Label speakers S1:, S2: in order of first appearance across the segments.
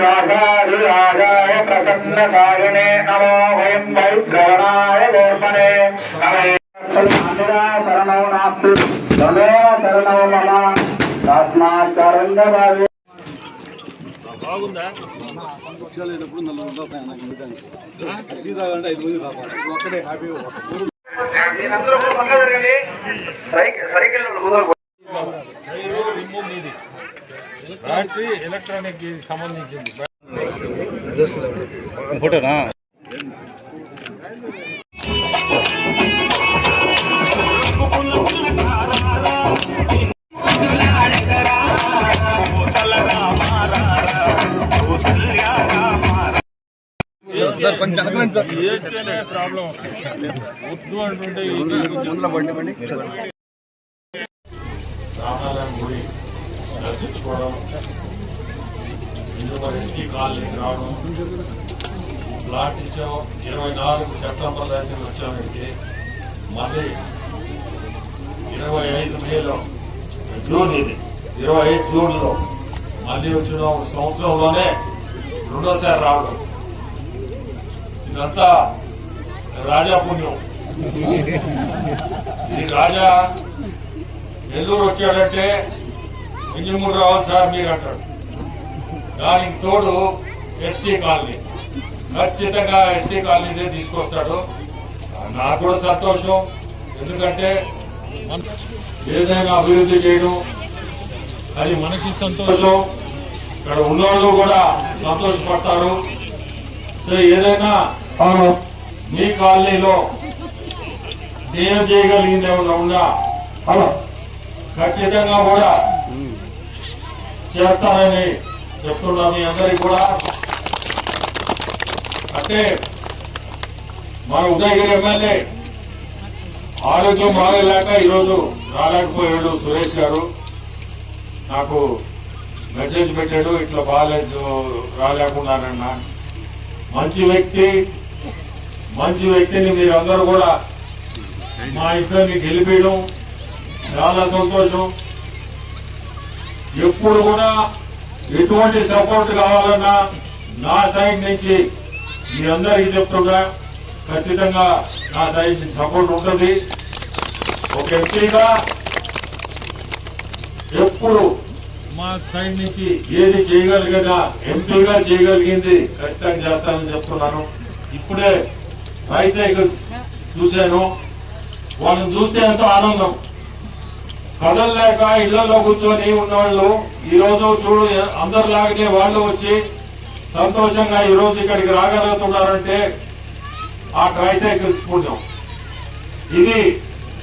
S1: శ్రీనివాసాదిరాజాయ ప్రసన్నసాయనే నమో వయం వైద్రవణాయ గోర్మణే నమే అన్యదా శరణో నాస్తి తదేవ శరణో మమ తస్మాచ్చరణ్యవాది
S2: లేనప్పుడు నలుగురు ఉంటారు నాకు ఇవ్వడానికి. టీ తాగాలంటే ఐదు మంది తాగాలి ఒక్కడే హ్యాపీగా పోతాం.
S1: సైకిల్ సైకిల్
S3: బ్యాటరీ ఎలక్ట్రానిక్కి సంబంధించింది. ఏస్తేనే ప్రాబ్లం. వస్తుంది వద్దు అంటుంటే
S4: దర్శించుకోవడం ఇందులో ఎస్టీ కాలనీకి రావడం ప్లాట్ ఇచ్చాం ఇరవై నాలుగు సెప్టెంబర్ దగ్గర వచ్చామంటే మళ్ళీ ఇరవై ఐదు మేలో జూన్ ఇది ఇరవై ఐదు జూన్లో మళ్ళీ వచ్చిన ఒక సంవత్సరంలోనే రెండోసారి రావడం ఇదంతా రాజా పుణ్యం ఈ రాజా నెల్లూరు వచ్చాడంటే ఇంజమూరు రావాలి సార్ మీరు అంటాడు దానికి తోడు ఎస్టీ కాలనీ. ఖచ్చితంగా ఎస్టీ కాలనీదే తీసుకొస్తాడు. నాకు కూడా సంతోషం. ఎందుకంటే ఏదైనా అభివృద్ధి చేయడం అది మనకి సంతోషం. ఇక్కడ ఉన్నవాళ్ళు కూడా సంతోషపడతారు. సో ఏదైనా మీ కాలనీలో నేను చేయగలిగింది ఏమన్నా ఉందా? ఖచ్చితంగా కూడా చేస్తానని చెప్తున్నా మీ అందరికి కూడా. అంటే మన ఉదయగిరి ఎమ్మెల్యే ఆరోగ్యం బాగలేక ఈరోజు రాలేకపోయాడు సురేష్ గారు. నాకు మెసేజ్ పెట్టాడు ఇట్లా బాగాలేదు రాలేకున్నానన్నా మంచి వ్యక్తి మంచి వ్యక్తిని మీరందరూ కూడా మా ఇద్దరిని గెలిపించడం చాలా సంతోషం. ఎప్పుడు కూడా ఎటువంటి సపోర్ట్ కావాలన్నా నా సైడ్ నుంచి మీ అందరికీ చెప్తున్నా ఖచ్చితంగా నా సైడ్ నుంచి సపోర్ట్ ఉంటుంది. ఒక ఎంపీగా ఎప్పుడు మా సైడ్ నుంచి ఏది చేయగలిగినా ఎంపీగా చేయగలిగింది ఖచ్చితంగా చేస్తానని చెప్తున్నాను. ఇప్పుడే ట్రైసైకిల్స్ చూశాను. వాళ్ళని చూస్తే ఎంతో ఆనందం. కదలలేక ఇళ్ళలో కూర్చొని ఉన్నవాళ్ళు ఈ రోజు చూడు అందరిలాగానే వాళ్ళు వచ్చి సంతోషంగా ఈ రోజు ఇక్కడికి రాగలుగుతున్నారంటే ఆ ట్రైసైకిల్స్ పుణ్యం ఇది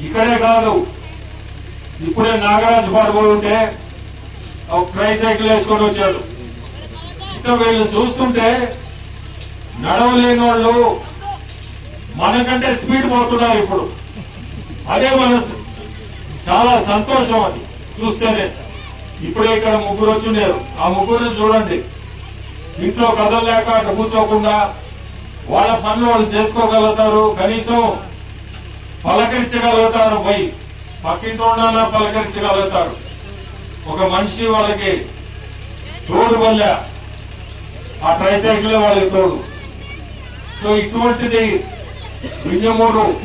S4: ఇక్కడే కాదు ఇప్పుడే నాగరాజు పాడిపోయి ఉంటే ఒక ట్రైసైకిల్ వేసుకొని వచ్చాడు. ఇట్లా వీళ్ళని చూస్తుంటే నడవలేని వాళ్ళు మనకంటే స్పీడ్ పోతున్నారు ఇప్పుడు. అదే మన చాలా సంతోషం అది. చూస్తేనే. ఇప్పుడే ఇక్కడ ముగ్గురు వచ్చిండారు ఆ ముగ్గురిని చూడండి. ఇంట్లో కదలలేక లేక కూర్చోకుండా వాళ్ళ పనులు వాళ్ళు చేసుకోగలుగుతారు. కనీసం పలకరించగలుగుతారు. పోయి పక్కింటోళ్ళన్నా పలకరించగలుగుతారు. ఒక మనిషి వాళ్ళకి తోడు వల్ల ఆ ట్రైసైకిల్ వాళ్ళకి తోడు. సో ఇటువంటిది వింజమూరు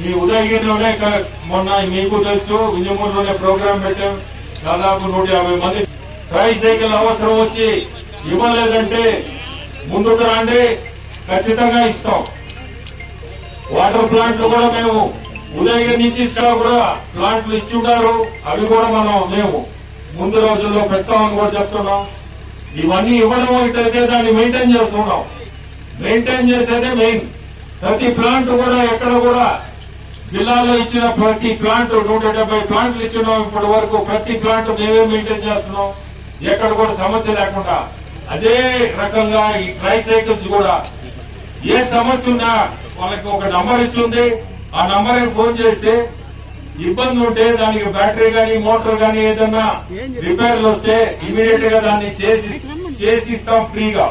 S4: మీ ఉదయగిరిలోనే మొన్న మీకు తెలుసు వింజమూరులోనే ప్రోగ్రాం పెట్టాం. దాదాపు నూట యాభై మంది ట్రైసైకిల్ అవసరం వచ్చి ఇవ్వలేదంటే ముందుకు రండి ఖచ్చితంగా ఇస్తాం. వాటర్ ప్లాంట్లు కూడా మేము ఉదయగిరి నుంచి ఇక్కడ కూడా ప్లాంట్లు ఇచ్చి ఉన్నారు అవి కూడా మనం మేము ముందు రోజుల్లో పెడతామని కూడా చెప్తున్నాం. ఇవన్నీ ఇవ్వడం ఇట్లయితే దాన్ని మెయింటైన్ చేస్తున్నాం. మెయింటైన్ చేసేదే మెయిన్. ప్రతి ప్లాంట్ కూడా ఎక్కడ కూడా జిల్లాలో ఇచ్చిన ప్రతి ప్లాంట్ నూట డెబ్బై ప్లాంట్లు ఇచ్చినాం. ఇప్పటి వరకు ప్రతి ప్లాంట్ మేమే మెయింటైన్ చేస్తున్నాం. ఎక్కడ కూడా సమస్య లేకుండా. అదే రకంగా ఈ ట్రైసైకిల్స్ కూడా. ఏ సమస్య ఉన్నా వాళ్ళకి ఒక నంబర్ ఇచ్చింది. ఆ నంబర్ ఫోన్ చేస్తే ఇబ్బంది ఉంటే దానికి బ్యాటరీ గానీ మోటార్ గానీ ఏదన్నా రిపేర్లు వస్తే ఇమీడియట్గా దాన్ని చేసి చేసి ఇస్తాం ఫ్రీగా